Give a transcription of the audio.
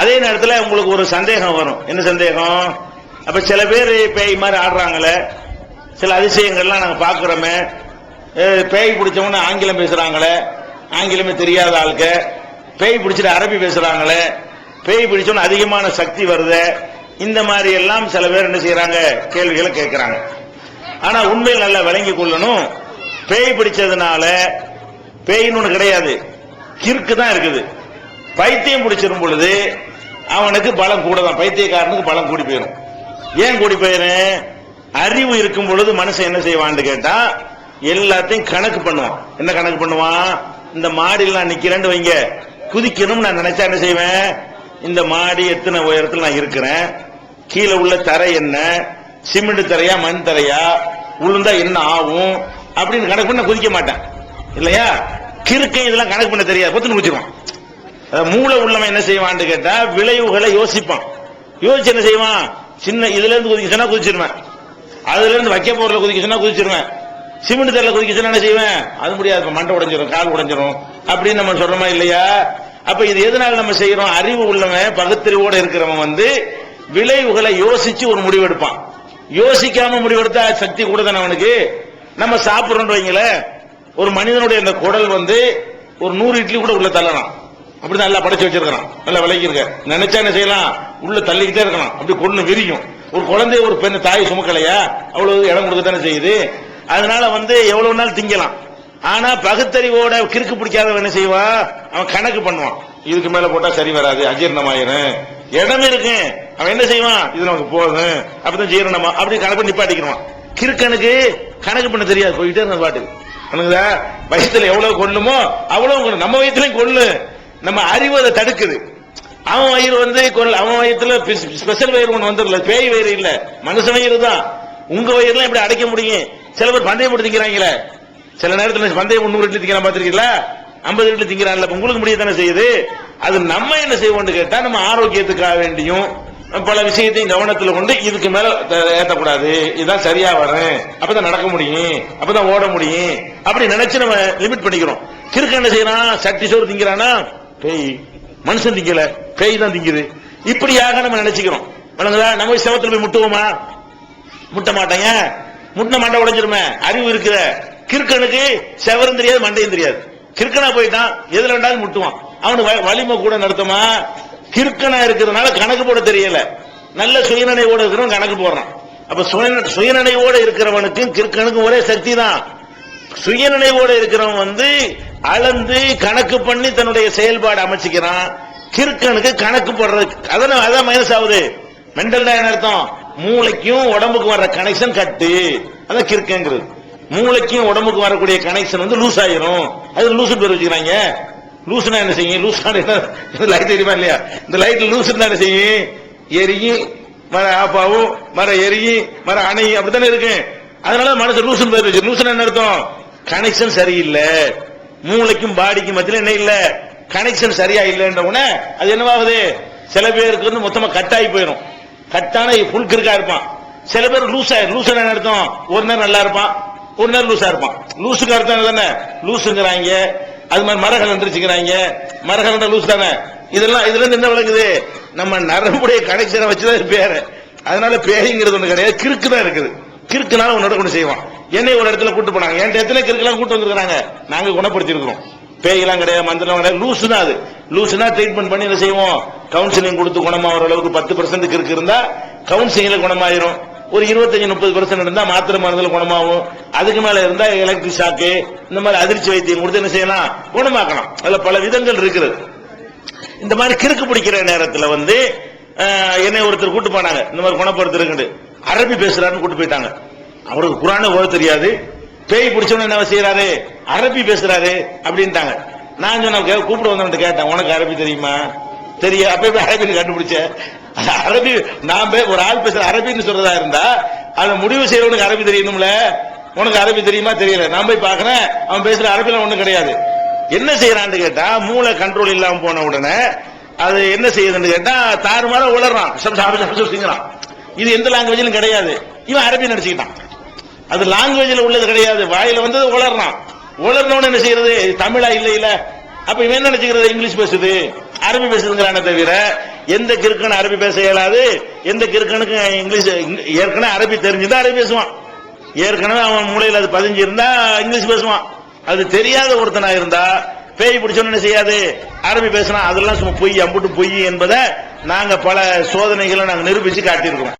அதே நேரத்தில் உங்களுக்கு ஒரு சந்தேகம் வரும். என்ன சந்தேகம்? அப்ப சில பேர் பேய் மாதிரி ஆடுறாங்களே. சில அதிசயங்கள்லாம் நாங்கள் பார்க்குறோமே. பேய் பிடிச்சவங்க ஆங்கிலம் பேசுறாங்களே. ஆங்கிலமே தெரியாத ஆளுக்க பேய் பிடிச்சிட்டு அரபி பேசுறாங்களே. பேய் பிடிச்சவன அதிகமான சக்தி வருது. இந்த மாதிரி எல்லாம் சில பேர் என்ன செய்யறாங்க? கேள்விகளை கேட்கிறாங்க. ஆனா உண்மையில் நல்லா விளங்கி கொள்ளணும். பேய் பிடிச்சதுனால பேய்னு ஒன்று கிடையாது. கிறுக்கு தான் இருக்குது. பைத்தியம் பிடிச்சிரும் பொழுது அவனுக்கு பலம் கூட தான் பைத்தியக்காரனுக்கு பலம் கூடி போயிடும் ஏன் கூடி போயிரும்? அறிவு இருக்கும் பொழுது மனுஷன் என்ன செய்வான்னு கேட்டா எல்லாத்தையும் கணக்கு பண்ணுவான். என்ன கணக்கு பண்ணுவான்? இந்த மாடியில் நான் நிக்கிறேன்னு வைங்க. குதிக்கணும் நான் நினைச்சா என்ன செய்வேன்? இந்த மாடி எத்தனை உயரத்தில் நான் இருக்கிறேன்? கீழே உள்ள தரை என்ன? சிமெண்ட் தரையா மண் தரையா? உளுந்தா என்ன ஆகும்? அப்படின்னு கணக்கு பண்ண குதிக்க மாட்டேன். இல்லையா? கிறுக்கை இதெல்லாம் கணக்கு பண்ண தெரியாது. பொத்துன்னு குதிச்சிருவான். மூளை உள்ளவன் என்ன செய்வான்னு கேட்டா விளைவுகளை யோசிப்பான். யோசிச்சு என்ன செய்வான்? சின்ன இதுல இருந்து குதிக்க குதிச்சிருவேன். அதுல இருந்து வைக்க போறல குதிக்க குதிச்சிருவேன். சிமெண்ட் தரல குதிக்க என்ன செய்வேன்? அது முடியாது மண்டை உடைஞ்சிரும் கால் உடைஞ்சிரும். அப்படின்னு நம்ம சொல்றோமா இல்லையா? அப்ப இது எதனால நம்ம செய்யறோம்? அறிவு உள்ளவன் பகுத்தறிவோட இருக்கிறவன் வந்து விளைவுகளை யோசிச்சு ஒரு முடிவெடுப்பான் யோசிக்காம முடிவெடுத்தா சக்தி கூட தானே அவனுக்கு? நம்ம சாப்பிடுறோம் வைங்களேன் ஒரு மனிதனுடைய அந்த குடல் வந்து ஒரு நூறு இட்லி கூட உள்ள தள்ளலாம். அப்படி நல்லா படைச்சு வச்சிருக்கான் நல்லா விலைக்கு இருக்க நினைச்சா என்ன செய்யலாம்? உள்ள தள்ளிக்கிட்டே இருக்கலாம். அப்படி கொண்டு விரியும். ஒரு குழந்தைய ஒரு பெண் தாய் சுமக்கலையா? அவ்வளவு இடம் கொடுக்கத்தானே செய்யுது. அதனால வந்து எவ்வளவு நாள் திங்கலாம்? ஆனா பகுத்தறிவோட கிறுக்கு பிடிக்காதவன் என்ன செய்வான் அவன் கணக்கு பண்ணுவான். இதுக்கு மேல போட்டா சரி வராது. அஜீர்ணமாயிரும். இடம் இருக்கு. அவன் என்ன செய்வான்? இது நமக்கு போதும். அப்படிதான் ஜீரணமா அப்படி கணக்கு நிப்பாட்டிக்கிறான் கிறுக்கனுக்கு கணக்கு பண்ண தெரியாது. போயிட்டே இருந்த பாட்டுக்கு. வயசுல எவ்வளவு கொள்ளுமோ அவ்வளவு நம்ம வயசுலயும் கொள்ளு நம்ம அறிவு அதை தடுக்குது. அவன் வயிறு வந்து அவன் வயிற்றுல ஸ்பெஷல் வயிறு ஒன்று வந்துடல பேய் வயிறு இல்ல. மனுஷ வயிறு தான். உங்க வயிறுலாம் இப்படி அடைக்க முடியும்? சில பேர் பந்தயம் போட்டு திங்கிறாங்களே. சில நேரத்தில் பந்தயம் முன்னூறு இட்லி திங்கிறான் பாத்திருக்கீங்களா ஐம்பது இட்லி திங்கிறான்ல உங்களுக்கு முடிய தானே செய்யுது? அது நம்ம என்ன செய்வோம்னு கேட்டா நம்ம ஆரோக்கியத்துக்காக வேண்டியும் பல விஷயத்தையும் கவனத்துல கொண்டு இதுக்கு மேல ஏத்தக்கூடாது. இதுதான் சரியா வரேன். அப்பதான் நடக்க முடியும். அப்பதான் ஓட முடியும். அப்படி நினைச்சு நம்ம லிமிட் பண்ணிக்கிறோம். கிறுக்க என்ன செய்யறான்? சட்டி சோறு திங்கிறானா? பேய். மனுஷன் திங்கல பேய் தான் திங்குது. இப்படியாக நம்ம நினைச்சுக்கிறோம். விளங்குதா? நம்ம போய் செவத்துல போய் முட்டுவோமா? முட்ட மாட்டேங்க. முட்டின மண்டை உடைஞ்சிருமே. அறிவு இருக்குத. கிறுக்கனுக்கு செவரும் தெரியாது மண்டையும் தெரியாது. கிறுக்கனா போயிட்டான். எதுல வேண்டாலும் முட்டுவான். அவனுக்கு வ- வலிமை கூட நடத்துமா? கிறுக்கனா இருக்கிறதுனால கணக்கு போட தெரியல. நல்ல சுயநினைவோட இருக்கிறவன் கணக்கு போடுறான். அப்ப சுய- சுயநினைவோட இருக்கிறவனுக்கும் கிறுக்கனுக்கும் ஒரே சக்தி தான் சுயநினைவோட இருக்கிறவன் வந்து அளந்து கணக்கு பண்ணி தன்னுடைய செயல்பாடு அமைச்சுக்கிறான். கிறுக்கனுக்கு கணக்கு போடுறது அதான் அதான் மைனஸ் ஆகுது. மென்டல் என்ன அர்த்தம்? மூளைக்கும் உடம்புக்கு வர்ற கனெக்ஷன் கட்டு. அதான் கிறுக்கங்கிறது. மூளைக்கும் உடம்புக்கு வரக்கூடிய கனெக்ஷன் வந்து லூஸ் ஆயிரும். அது லூசு பேர் வச்சுக்கிறாங்க. லூசுனா என்ன செய்யும்? லூஸ் லைட் தெரியுமா இல்லையா? இந்த லைட் லூஸ் என்ன செய்யும்? எரியும். மர ஆப்பாவும் மர எரியும். மர அணையும். அப்படித்தானே இருக்கு அதனால மனசு லூசுன்னு பேர் வச்சு லூசுனா என்ன அர்த்தம்? கனெக்ஷன் சரியில்லை. மூளைக்கும் பாடிக்கும் மத்தியில் என்ன இல்ல? கனெக்ஷன் சரியா இல்லைன்ற உடனே அது என்னவாகுது? சில பேருக்கு வந்து மொத்தமா கட்டாகி போயிடும் கட்டான ஃபுல் கிறுக்கா இருப்பான். சில பேர் லூஸ் ஆயிரும். லூஸ் என்ன அர்த்தம்? ஒரு நேரம் நல்லா இருப்பான். ஒரு நேரம் லூஸா இருப்பான். லூஸுக்கு அர்த்தம் தானே லூசுங்கிறாங்க அது மாதிரி மரங்கள் வந்துருச்சுக்கிறாங்க மரகள் லூஸ் தானே? இதெல்லாம் இதுல இருந்து என்ன விளக்குது? நம்ம நரம்புடைய கனெக்ஷனை வச்சுதான் பேரு. அதனால பேய்ங்கிறது ஒண்ணு கிடையாது. கிறுக்கு தான் இருக்குது. கிறுக்குனால உன்னோட கொண்டு செய்வான். என்னை ஒரு இடத்துல கூட்டு போனாங்க. என்கிட்ட எத்தனை கிறுக்கெல்லாம் கூட்டு வந்திருக்காங்க நாங்க குணப்படுத்திருக்கிறோம் பேயெல்லாம் கிடையாது மந்திரம் கிடையாது. லூசு தான் அது. லூசுனா ட்ரீட்மெண்ட் பண்ணி என்ன செய்வோம்? கவுன்சிலிங் கொடுத்து குணமாகிற அளவுக்கு பத்து பர்சன்ட் கிறுக்கு இருந்தா கவுன்சிலிங்ல குணமாயிரும். ஒரு இருபத்தஞ்சு முப்பது பர்சன்ட் இருந்தா மாத்திரை மருந்துல குணமாகும். அதுக்கு மேல இருந்தா எலக்ட்ரிக் ஷாக்கு இந்த மாதிரி அதிர்ச்சி வைத்தியம் கொடுத்து என்ன செய்யலாம்? குணமாக்கலாம் அதுல பல விதங்கள் இருக்குது இந்த மாதிரி கிறுக்கு பிடிக்கிற நேரத்துல வந்து என்னை ஒருத்தர் கூட்டு போனாங்க. இந்த மாதிரி குணப்படுத்துறதுக்கு அரபி பேசுறாருன்னு கூட்டு போயிட்டாங்க. அவருக்கு குரான ஓத தெரியாது. பேய் பிடிச்சவன என்ன செய்யறாரு அரபி பேசுறாரு அப்படின்ட்டாங்க. நான் சொன்ன கே- கூப்பிட்டு வந்தவன்ட்டு கேட்டேன் உனக்கு அரபி தெரியுமா? தெரிய. அப்ப போய் அரபின்னு கண்டுபிடிச்சேன் அரபி நான் ஒரு ஆள் பேசுற அரபின்னு சொல்றதா இருந்தா அதை முடிவு செய்யறவனுக்கு அரபி தெரியணும்ல உனக்கு அரபி தெரியுமா தெரியல. நான் போய் பாக்குறேன் அவன் பேசுற அரபில ஒண்ணும் கிடையாது. என்ன செய்யறான்னு கேட்டா மூளை கண்ட்ரோல் இல்லாம போன உடனே அது என்ன செய்யுதுன்னு கேட்டா தாறுமாற உளறான். இது எந்த லாங்குவேஜிலும் கிடையாது. இவன் அரபி நடிச்சுக்கிட்டான் அது லாங்குவேஜ்ல உள்ளது கிடையாது. வாயில வந்து உளறான் உளர்னவன என்ன செய்யறது? தமிழா இல்ல இல்ல அப்ப இவன் என்ன நினைச்சுக்கிறது? இங்கிலீஷ் பேசுது. அரபி பேசுதுங்கிறானே தவிர எந்த கிறுக்கன் அரபி பேச இயலாது? எந்த கிறுக்கனுக்கு இங்கிலீஷ் ஏற்கனவே அரபி தெரிஞ்சுதான் அரபி பேசுவான். ஏற்கனவே அவன் மூளையில் அது பதிஞ்சு இருந்தா இங்கிலீஷ் பேசுவான். அது தெரியாத ஒருத்தனா இருந்தா பேய் பிடிச்சோன்னு என்ன செய்யாது? அரபி பேசினா அதெல்லாம் சும்மா பொய் அம்புட்டு பொய் என்பதை நாங்க பல சோதனைகளை நாங்க நிரூபிச்சு காட்டியிருக்கிறோம்